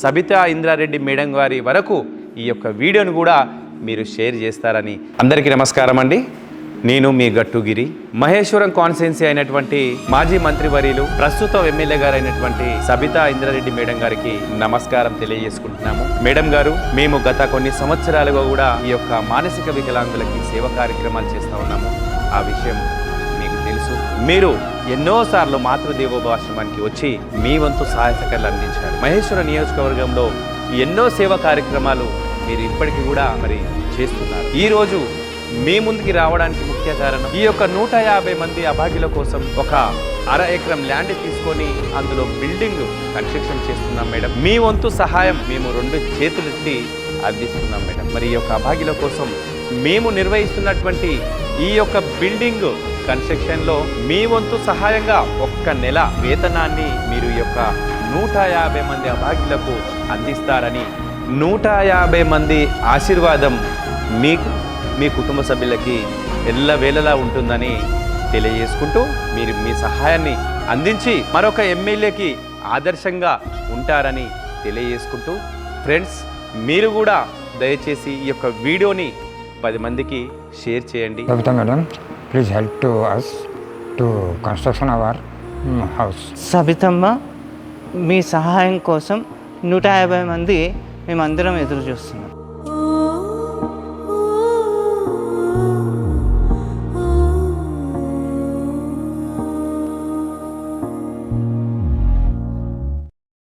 Sabitha Indra Reddy madam గారి వరకు ఈ యొక్క వీడియోను కూడా మీరు షేర్ చేస్తారని అందరికీ నమస్కారం అండి. నేను మీ గట్టుగిరి మహేశ్వరం కాన్స్టిట్యున్సీ అయినటువంటి మాజీ మంత్రివర్యులు ప్రస్తుతం ఎమ్మెల్యే గారు అయినటువంటి సబితా ఇంద్రారెడ్డి మేడం గారికి నమస్కారం తెలియజేసుకుంటున్నాము. మేడం గారు మేము గత కొన్ని సంవత్సరాలుగా కూడా ఈ యొక్క మానసిక వికలాంగులకి సేవ కార్యక్రమాలు చేస్తూ ఉన్నాము. ఆ విషయం మీకు తెలుసు. మీరు ఎన్నోసార్లు మాతృదేవోభాశ్రమానికి వచ్చి మీ వంతు సహాయ సహకారాలు అందించారు. మహేశ్వర నియోజకవర్గంలో ఎన్నో సేవా కార్యక్రమాలు మీరు ఇప్పటికీ కూడా మరి చేస్తున్నారు. ఈ రోజు మీ ముందుకి రావడానికి ముఖ్య కారణం ఈ యొక్క నూట యాభై మంది అభాగ్యుల కోసం ఒక అర ఎకరం ల్యాండ్ తీసుకొని అందులో బిల్డింగ్ కన్స్ట్రక్షన్ చేస్తున్నాం మేడం. మీ వంతు సహాయం మేము రెండు చేతులెత్తి అందిస్తున్నాం మేడం. మరి ఈ యొక్క అభాగ్యుల కోసం మేము నిర్వహిస్తున్నటువంటి ఈ యొక్క బిల్డింగ్ కన్స్ట్రక్షన్లో మీ వంతు సహాయంగా ఒక్క నెల వేతనాన్ని మీరు ఈ యొక్క నూట యాభై మంది అభాగ్యులకు అందిస్తారని నూట యాభై మంది ఆశీర్వాదం మీకు మీ కుటుంబ సభ్యులకి ఎల్లవేళలా ఉంటుందని తెలియజేసుకుంటూ మీరు మీ సహాయాన్ని అందించి మరొక ఎమ్మెల్యేకి ఆదర్శంగా ఉంటారని తెలియజేసుకుంటూ ఫ్రెండ్స్ మీరు కూడా దయచేసి ఈ యొక్క వీడియోని పది మందికి షేర్ చేయండి help to us to construction our mm, house. Sabithamma మీ సహాయం కోసం నూట యాభై మంది మేమందరం ఎదురు చూస్తున్నాం